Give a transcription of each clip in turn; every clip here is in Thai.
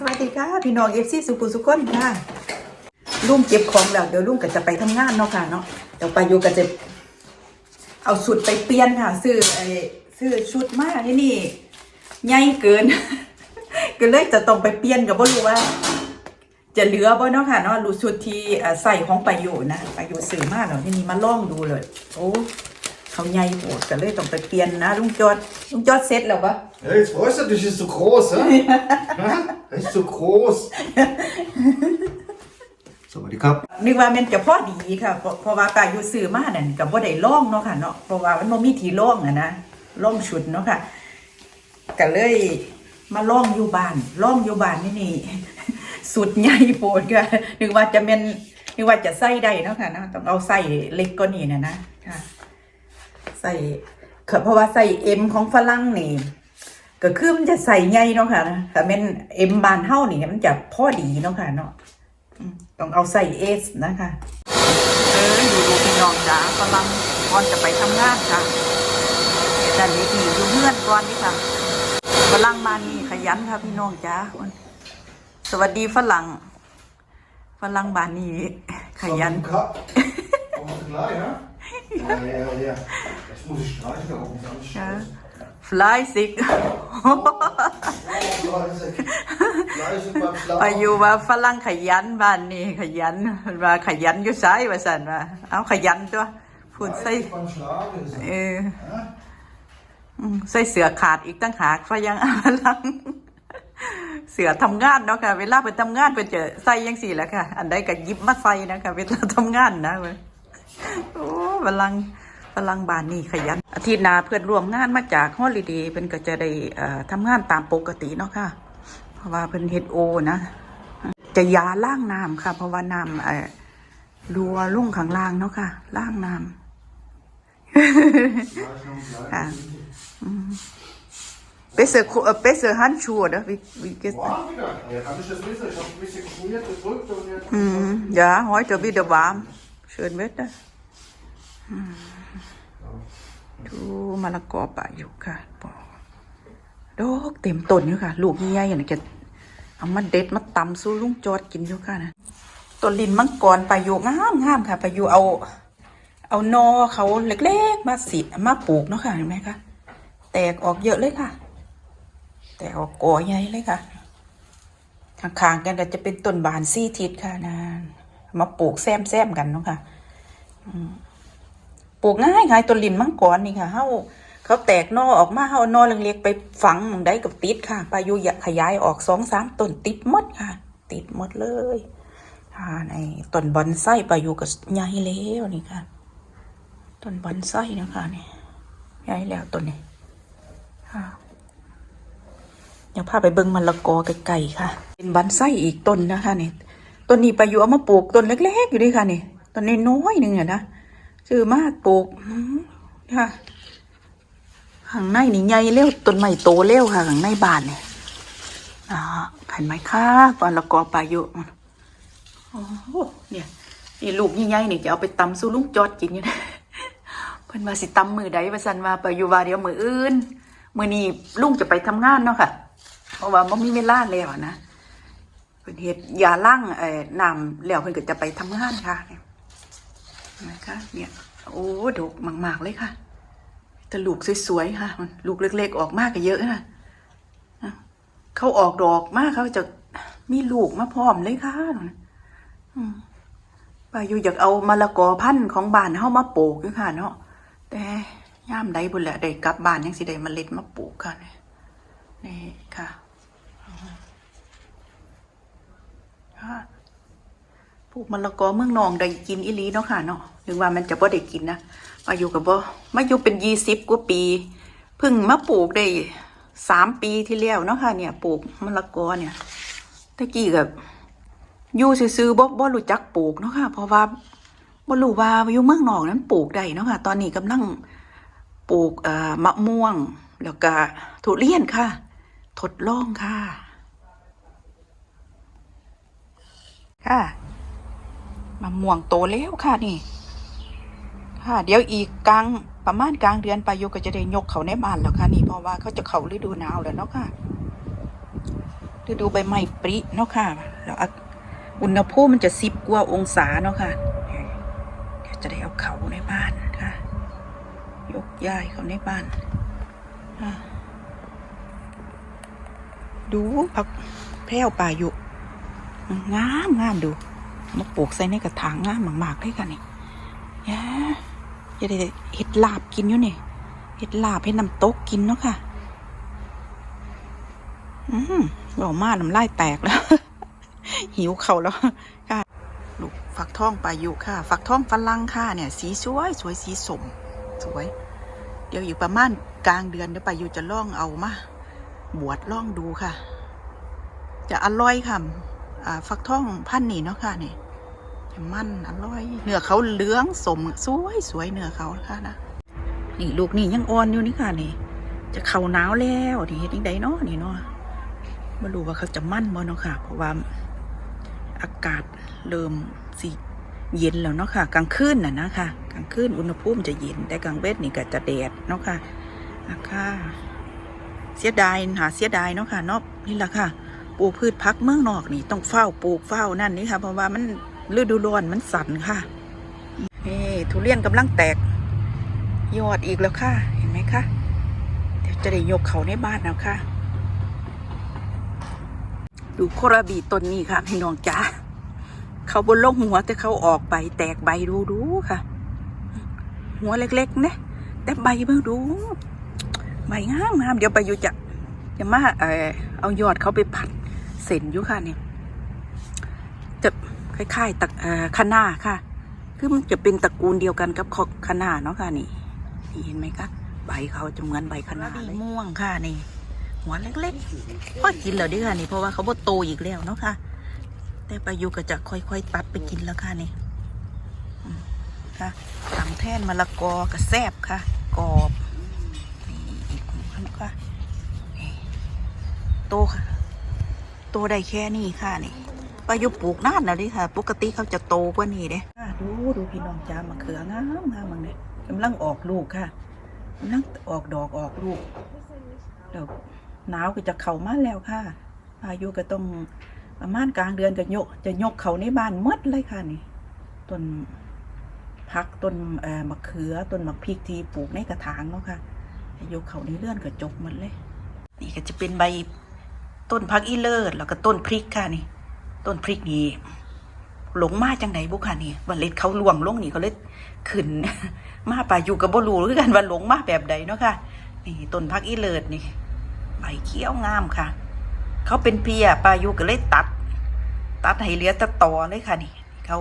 สวัสดีค่ะ พี่น้องเอฟซีสุขุสุขคนค่ะลุงเก็บของแล้วเดี๋ยวลุงก็จะไปทำงานเนาะค่ะเนาะเดี๋ยวไปอยู่ก็จะเอาชุดไปเปลี่ยนค่ะซื้อไอ้ซื้อชุดมาที่นี่ใหญ่เกิน ก็เลยจะต้องไปเปลี่ยนกับว่ารู้ว่า จะเหลือบ่เนาะค่ะเนาะรู้ชุดที่ใส่ของประโยชน์นะประโยชน์สื่อมากเนาะที่นี่มาล่องดูเลย โอ้ เขาใหญ่โหดก็เลยต้องไปเปลี่ยนนะลุงจอดลุงจอดเซ็ตแล้วปะ Ja, jetzt freust du dich, ist so groß, hä? Ja. Ist so groß. So, die Cup. นึกว่ามันจะพอดีค่ะเพราะเพราะว่าการอยู่ซื้อมานั่นกับว่าได้ล่องเนาะค่ะเนาะเพราะว่ามันบ่มีที่ล่องอะนะล่องชุดเนาะค่ะก็เลยมาล่องอยู่บ้านล่องอยู่บ้านนี่นี่ สุดใหญ่โปดค่ะนึกว่าจะเป็นนึกว่าจะใส่ได้เนาะค่ะเนาะต้องเอาใส่เล็กก็นี่นะนะค่ะ ใส่เพราะว่าใส่เอ็มของฝรั่งนี่ก็คือมันจะใส่ใหญ่เนาะค่ะนะแต่เป็นเอ็มบานเท่านี่มันจะพอดีเนาะค่ะเนาะต้องเอาใส่เอสนะคะเอออยู่ดูพี่น้องจ๋ากำลังก่อนจะไปทำงานค่ะเดี๋ยวด้านนี้ดีอยู่เพื่อนก่อนนี่ค่ะฝรั่งมานี่ขยันค่ะพี่น้องจ๋าสวัสดีฝรั่งฝรั่งบานนี่ขยัน Die Cup. Kommt gleich, ja? Ja, ja, ja. Jetzt muss ich streichen, da oben ganz ค่ะ schön. ฟลายซิก Fleißig beim ไป Schlafen. อยู่ว่าฝรั่งขยันบ้านนี่ขยันว่าขยันอยู่ไซว่าสันว่าเอาขยันตัวพูดใส่ Fleißig beim Schlafen ist เอ er. ออืมใส่เสือขาดอีกตั้งหากเพราะยังอาลัง เสือทำงานเนาะค่ะ เวลาไปทำงานไปเจอใส่ยังสี่แหละค่ะ อันใดก็หยิบมาใส่นะคะเวลาทำงานนะเว้ย โอ้พลังพลังบานนี่ขยัน อาทิตย์หน้าเพื่อนร่วมงานมาจากฮอลิเดย์เป็นก็จะได้เอ่อทำงานตามปกติเนาะค่ะ เพราะว่าเป็นเฮดโอนะ จะยาล่างน้ำค่ะ เพราะว่าน้ำเอ่อรัวลุ่งข้างล่างเนาะค่ะล่างน้ำ Ja. Besser, Ko- äh, besser Handschuhe, oder? Wie, wie geht's? Warm wieder. Ja, kann ich das wissen? Ich habe ein bisschen geschmiert, gedrückt und jetzt. Mhm. Ja, heute wieder warm. Schön Wetter. Mhm. Du มะละกอป่าอยู่ค่ะบอกดอกเต็มต้นอยู่ค่ะ ลูกใหญ่ๆอย่างนี้จะเอามาเด็ดมาตำสู้ลุงจอดกินอยู่ค่ะนะต้นลินมังกรป่าอยู่งามงามๆค่ะป่าอยู่เอาเอานอเขาเล็กๆ มาสิมาปลูกเนาะค่ะเห็นไหมคะแตกออกเยอะเลยค่ะ แตกออกกอใหญ่เลยค่ะข้างๆกันก็จะเป็นต้นบานซี่ทิศค่ะนะมาปลูกแซมๆกันเนาะค่ะ อืม ปลูกง่ายง่ายต้นลินมังกรนี่ค่ะเฮาเขาแตกนอออกมาเฮาเอาหนอเล็กๆไปฝังมองได้กับติดค่ะปายุยากขยายออกสองสามต้นติดหมดค่ะ ติดหมดเลยค่ะในต้นบอนไส้ปายุก็ใหญ่แล้วนี่ค่ะต้นบอนไส้นะคะนี่ใหญ่แล้วต้นนี้ค่ะเดี๋ยวพาไปเบิ่งมะละกอไกลๆค่ะ เป็นบันไส้อีกต้นนะคะนี่ต้นนี้ไปอยู่เอามาปลูกต้นเล็ก ๆ อยู่ด้วยค่ะนี่ต้นนี้น้อยหนึ่งอะนะ ซื้อมาปลูกค่ะข้างในนี่ใหญ่เร็วต้นใหม่โตเร็วค่ะข้างในบ้านเนี่ยอ่าเห็นไหมคะมะละกอปลายุโอ้เนี่ยนี่ลูกใหญ่ๆนี่จะเอาไปตำสู้ลุงจอดกินอยู่นะเพิ่นว่าสิตำมือใดว่าซั่นว่าไปอยู่ว่าเดียวมืออื่นมือนี้ลุงจะไปทำงานเนาะค่ะ เพราะว่าบ่มีเวลาแล้วนะเพิ่นเฮ็ดยาล้างเอ่อน้ำแล้วเพิ่นก็จะไปทำงานค่ะ นะคะเนี่ยโอ้ดกมาก ๆ เลยค่ะแต่ลูกสวยๆค่ะมันลูกเล็ก ๆ ออกมากก็เยอะนะเขาออกดอกมากเขาจะมีลูกมาพร้อมเลยค่ะอืป้าอยู่อยากเอามะละกอพันธุ์ของบ้านเฮามาปลูกอยู่ค่ะเนาะแต่ย่ามใดบุญแหละได้กลับบ้านยังสิได้เมล็ดมาปลูกค่ะเนี่ยนี่ค่ะ ลูกมะละกอเมืองนองได้กินอีลีเนาะค่ะเนาะถึงว่ามันจะบ่ได้กินนะมาอยู่กับบ่มาอยู่เป็นยี่สิบกว่าปีเพิ่งมาปลูกได้สามปีที่แล้วเนาะค่ะเนี่ยปลูกมะละกอเนี่ยตะกี้กับอยู่ซื่อๆบ่บ่รู้จักปลูกเนาะค่ะ เพราะว่าบ่รู้ว่าอยู่เมืองนอกนั้นปลูกได้เนาะค่ะ ตอนนี้กำลังปลูกเอ่อมะม่วง แล้วก็ทุเรียนค่ะ ทดลองค่ะ ค่ะ มะม่วงโตแล้วค่ะนี่ ค่ะ เดี๋ยวอีกกลางประมาณกลางเดือนปายุก็จะได้ยกเขาในบ้านแล้วค่ะนี่เพราะว่าเขาจะเขาฤดูหนาวแล้วเนาะค่ะฤดูใบไม้ปริเนาะค่ะแล้วอุณหภูมิมันจะสิบกว่าองศาเนาะค่ะเดี๋ยวจะได้เอาเขาในบ้านค่ะ ยกย้ายเขาในบ้านดูผักแพรวป่าอยู่งามงามดู มาปลูกใส่ในกระถางงามมากๆเลยค่ะนี่ยาจะได้เห็ดลาบกินอยู่นี่เห็ดลาบให้น้ำตกกินเนาะค่ะ อืมบอมาน้ำลายแตกแล้ว หิวเขาแล้วค่ะลูกฝักทองปลายู่ค่ะฝักทองฝรั่งค่ะเนี่ย สีสวยสวยสีสมสวย เดี๋ยวอยู่ประมาณกลางเดือนเดี๋ยวปลายู่จะล่องเอามาบวชล่องดูค่ะ จะอร่อยค่ะ ฟักทองพันนี่เนาะค่ะนี่จะมันอร่อยเนื้อเขาเหลืองสมสวยสวยเนื้อเขาค่ะนะนี่ลูกนี่ยังอ่อนอยู่นี่ค่ะนี่ จะเข้าหนาวแล้วนี่เฮ็ดยังไงเนาะนี่เนาะไม่รู้ว่าเขาจะมั่นบ่เนาะค่ะ เพราะว่าอากาศเริ่มสิเย็นแล้วเนาะค่ะ กลางคืนน่ะนะค่ะกลางคืนอุณหภูมิจะเย็นแต่กลางเวทนี่ก็จะแดดเนาะค่ะอะค่ะเสียดายหาเสียดายเนาะค่ะเนาะนี่แหละค่ะ ปลูกพืชพักเมืองนอกนี่ต้องเฝ้าปลูกเฝ้านั่นนี่ค่ะ เพราะว่ามันฤดูร้อนมันสั่นค่ะนี่ทุเรียนกำลังแตก ยอดอีกแล้วค่ะ เห็นไหมคะเดี๋ยวจะได้ยกเขาในบ้านแล้วค่ะ ดูโคราบีต้นนี้ค่ะ พี่น้องจ๋าเขาบนลงหัวแต่เขาออกใบแตกใบดูดูค่ะ หัวเล็กๆนะแต่ใบเบิ่งดูใบงามงามเดี๋ยวไปอยู่จะจะมาเออเอายอดเขาไปผัด เส้นอยู่ค่ะนี่จะคล้ายๆตะเอ่อคะน้าค่ะ คือมันจะเป็นตระกูลเดียวกันกับขอกคะน้าเนาะค่ะนี่นี่เห็นไหมคะใบเขาจะเหมือนใบคะน้าเลยม่วงค่ะนี่ หัวเล็กๆพอกินแล้วเด้วยค่ะนี่เพราะว่าเขาบ่โตอีกแล้วเนาะค่ะ แต่ประยุกต์ก็จะค่อยๆตัดไปกินแล้วค่ะนี่อืมค่ะตำแท่นมะละกอกระแซบค่ะกรอบนี่อีกอันค่ะโตค่ะ โตได้แค่นี้ค่ะนี่ปลายุปลูกนานแล้วดิค่ะ ปกติเขาจะโตกว่านี้เด้ดูดูพี่น้องจ้ามะเขืองามงามมังเนี่ยกำลังออกลูกค่ะกำลังออกดอกออกลูกแล้วหนาวก็จะเข้ามาแล้วค่ะพายุก็ต้องประมาณกลางเดือนก็ยก จะยกเขาในบ้านหมดเลยค่ะนี่ต้นพักต้นมะเขือต้นมะพริกที่ปลูกในกระถางเนาะค่ะยกเขาในเลื่อนก็จกหมันเลย นี่ก็จะเป็นใบ ต้นพักอีเลิศแล้วก็ต้นพริกค่ะนี่ ต้นพริกนี่หลงมาจังไหนบุค่ะนี่วันเล็ดเขาล่วงลงนี่เขาเลยขึ้น มาป่าอยู่กับบ่รูหรือกันว่าหลงมาแบบใดเนาะค่ะ นี่ต้นพักอีเลิศนี่ใบเขียวงามค่ะ เขาเป็นเพียปลายุก็เลยตัด ตัดให้เหลือแตะตอเลยค่ะนี่ เขา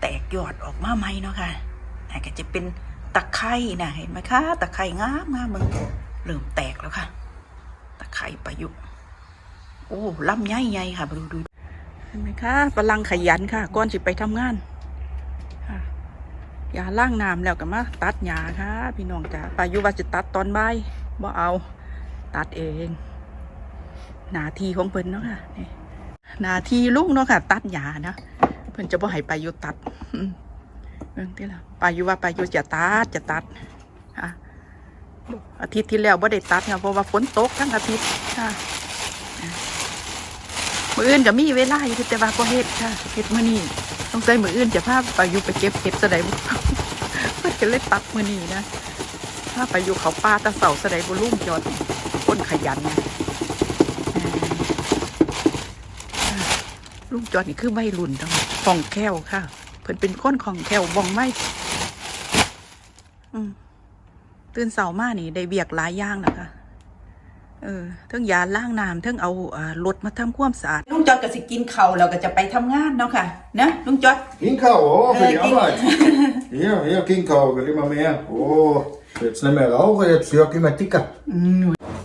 แตกยอดออกมาใหมเนาะค่ะนี่ก็จะเป็นตะไคร่นะเห็นไหมคะตะไคร่งามงามมึงเริ่มแตกแล้วค่ะ ตะไคร่ประยุกต์ โอ้ลำใหญ่ๆค่ะดูดูเห็นไหมคะฝรั่งขยันค่ะก่อนสิไปทำงานค่ะยาล่างน้ำแล้วก็มาตัดหญ้าค่ะ พี่น้องจ๋าปายุว่าจะตัดตอนบ่ายบ่เอา ตัดเอง หนาทีของเพิ่นเนาะค่ะนี่หนาทีลุงเนาะค่ะ ตัดหญ้านะเพิ่นจะบ่ให้ปายุตัดเบิ่งที่ละปายุว่าปายุจะตัดจะตัดค่ะอาทิตย์ที่แล้วบ่ได้ตัดค่ะเพราะว่าฝนตกทั้งอาทิตย์ค่ะ มืออื่นก็มีเวลาอยู่แต่ว่าก็เฮ็ดค่ะเฮ็ดมื้อนี้ต้องใส่มืออื่นจะพาไปอยู่ไปเก็บเห็ดซะใดบ่เพิ่นก็เลยตัดมื้อนี้นะพาไปอยู่เขาป่าตะเสาซะใดบ่ลุ่มจอดคนขยันนะลุงจอดนี่คือวัยรุ่นต้องคองแคล่วค่ะ เพิ่นเป็นคนคองแคล่วบองไม่ตื่นเสาร์มานี่ได้เบียกหลายอย่างนะคะ เออเทั้งยาล้างน้ำเทั้งเอาอ่ารถมาทำความสะอาดลุงจอดก็สิกินเขาวแล้วก็จะไปทำงานเนาะค่ะนะลุงจอด Ginkgo, åh, för Eh, det gink- arbeit. Ja, ja, ginkgo, vil immer mehr. Åh, jetzt nicht mehr rauchen, jetzt wird immer dicker.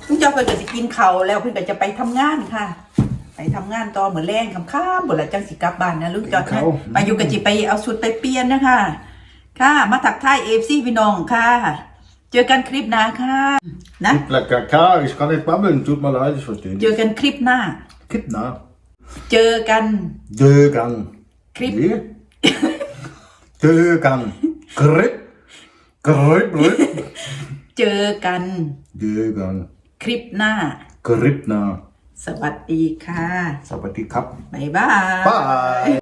ลุงจอดเพิ่นก็สิกินเขาวแล้วเพิ่นก็จะไปทำงานค่ะ ไปทำงานต่อเหมือนแรงคำข้ามบนละจังสิกลับบ้านนะลุงจอดกินนะข้าวไปอยู่กับจิไปเอาชุดไปเปลี่ยนนะคะค่ะมาถักทายเอฟซีพี่น้องค่ะ เจอกันคลิปหน้าค่ะ นะ Lekker kaar, ich kann nicht babbeln, tut mir leid, ich verstehe เจอ nicht. กันคลิปหน้า Kippner. เจอกัน Dögang. คลิป Wie? Dögang. Grip. Grip, grip. เจอกัน Dögang. คลิปหน้า Gripner. สวัสดีค่ะสวัสดีครับบ๊ายบาย Bye